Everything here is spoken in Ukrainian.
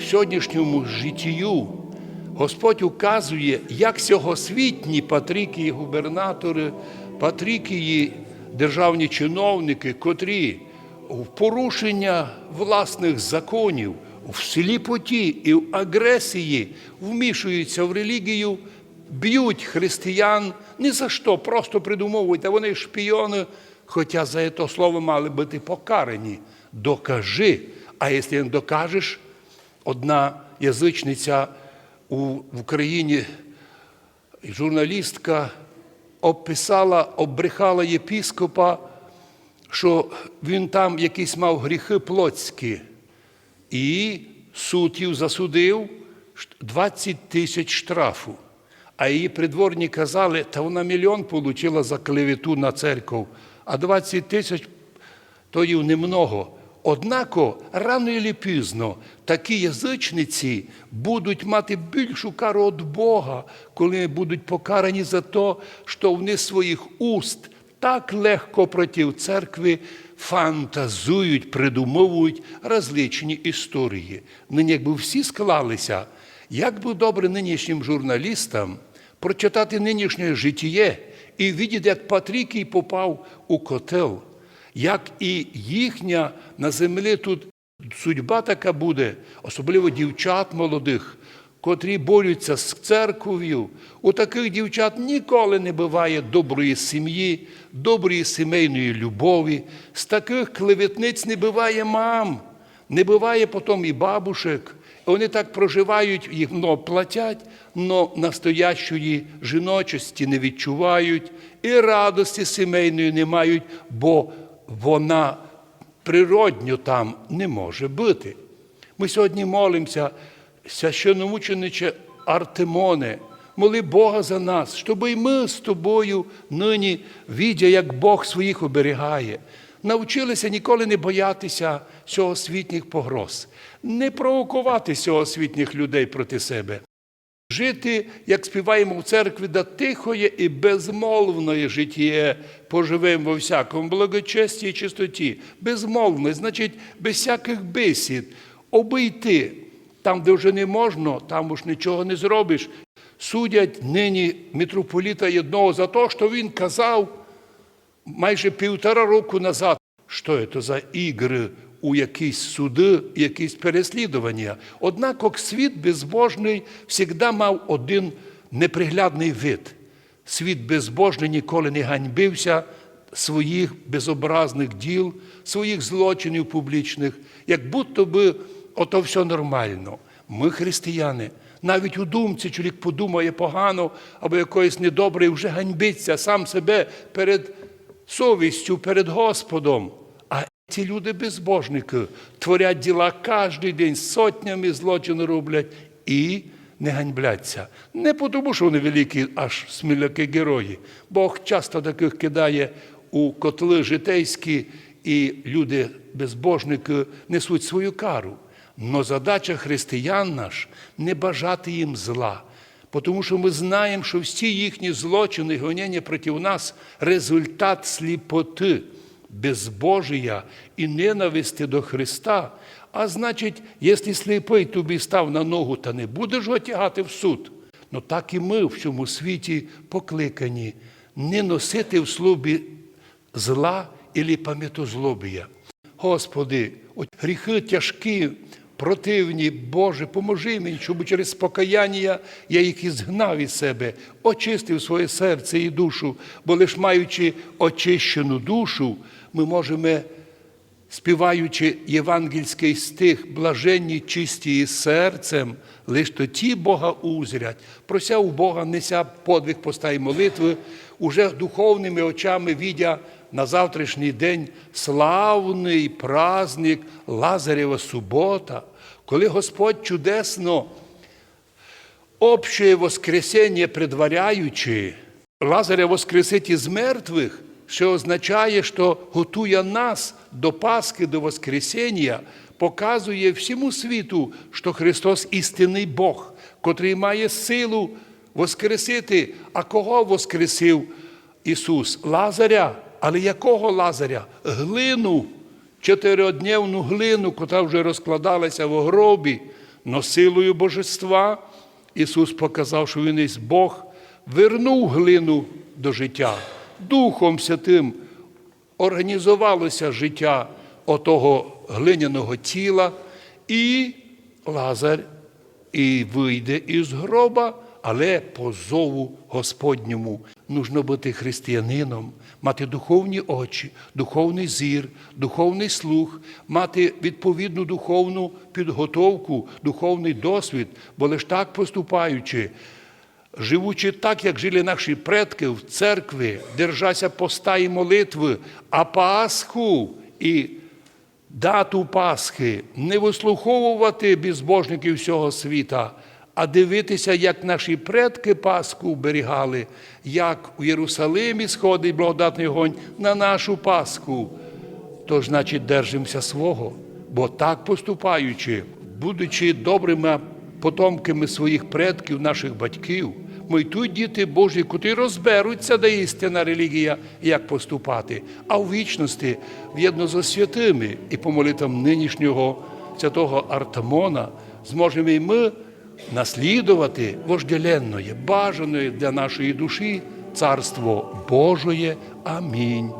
в сьогоднішньому життю Господь указує, як сьогосвітні патрікії, губернатори, патрікії, державні чиновники, котрі в порушення власних законів, в сліпоті і в агресії вмішуються в релігію, б'ють християн ні за що, просто придумовують, а вони шпіони, хоча за це слово мали бути покарані. Докажи. А якщо не докажеш, одна язичниця в Україні, журналістка, описала, обрехала єпіскопа, що він там якісь мав гріхи плотські. І суд її засудив 20 тисяч штрафу. А її придворні казали, та вона мільйон отримала за клевету на церкву, а 20 тисяч то їй немного. Однако рано і пізно такі язичниці будуть мати більшу кару від Бога, коли будуть покарані за те, що вони своїх уст так легко проти церкви фантазують, придумовують различні історії. Нині, якби всі склалися, як би добре нинішнім журналістам прочитати нинішнє життя і видіти, як Патрікій попав у котел, як і їхня на землі тут судьба така буде, особливо дівчат молодих, котрі борються з церквою. У таких дівчат ніколи не буває доброї сім'ї, доброї сімейної любові. З таких клеветниць не буває мам, не буває потім і бабушек. Вони так проживають, їх много платять, але настоящої жіночості не відчувають і радості сімейної не мають, бо вона природньо там не може бути. Ми сьогодні молимося, священномучениче Артемоне, моли Бога за нас, щоб і ми з тобою нині, видя, як Бог своїх оберігає, навчилися ніколи не боятися сьогосвітніх погроз, не провокувати сьогосвітніх людей проти себе. Жити, як співаємо в церкві, да тихоє і безмолвне життя поживемо во всякому благочесті і чистоті. Безмолвне, значить, без всяких бесід, обійти. Там, де вже не можна, там уж нічого не зробиш. Судять нині митрополіта одного за те, що він казав майже півтора року назад, що це за ігри у якісь суди, якісь переслідування. Однак світ безбожний завжди мав один неприглядний вид. Світ безбожний ніколи не ганьбився своїх безобразних діл, своїх злочинів публічних, як будто би ото все нормально. Ми, християни, навіть у думці чоловік подумає погано або якоїсь недобре, і вже ганьбиться сам себе перед совістю, перед Господом. Ці люди безбожники творять діла кожен день, сотнями злочин роблять і не ганьбляться. Не тому, що вони великі, аж сміляки герої. Бог часто таких кидає у котли житейські, і люди безбожники несуть свою кару. Но задача християн наш не бажати їм зла, тому що ми знаємо, що всі їхні злочини, гонення проти нас результат сліпоти, безбожія і ненависти до Христа. А значить, якщо сліпий тобі став на ногу, та не будеш його тягати в суд. Ну так і ми в цьому світі покликані не носити в слубі зла і пам'ятозлобія. Господи, гріхи тяжкі, противні, Боже, поможи мені, щоб через покаяння я їх і згнав із себе, очистив своє серце і душу, бо лиш маючи очищену душу, ми можемо, співаючи євангельський стих, блаженні чисті із серцем, лиш то ті Бога узрять, прося у Бога, неся подвиг поста й молитви, уже духовними очами відя на завтрашній день славний праздник Лазарєва субота, коли Господь чудесно общее воскресення предваряючи, Лазаря воскресить із мертвих, що означає, що готує нас до Пасхи, до Воскресіння, показує всьому світу, що Христос істинний Бог, котрий має силу воскресити. А кого воскресив Ісус? Лазаря. Але якого Лазаря? Глину, чотиридневну глину, котра вже розкладалася в гробі. но силою божества Ісус показав, що Він є Бог, вернув глину до життя. Духом Святим організувалося життя отого глиняного тіла, і Лазар і вийде із гроба, але по зову Господньому. Нужно бути християнином, мати духовні очі, духовний зір, духовний слух, мати відповідну духовну підготовку, духовний досвід, бо лише так поступаючи, живучи так, як жили наші предки в церкві, держася поста і молитви, а Пасху і дату Пасхи не вислуховувати безбожників всього світа, а дивитися, як наші предки Пасху вберігали, як у Єрусалимі сходить благодатний огонь на нашу Пасху. То значить, держимося свого, бо так поступаючи, будучи добрими потомками своїх предків, наших батьків, ми тут діти Божі, котрі розберуться, де істинна релігія, як поступати, а в вічності в'єдно зі святими і по молитвам нинішнього святого Артамона зможемо і ми наслідувати вожделенної, бажаної для нашої душі царство Божоє. Амінь.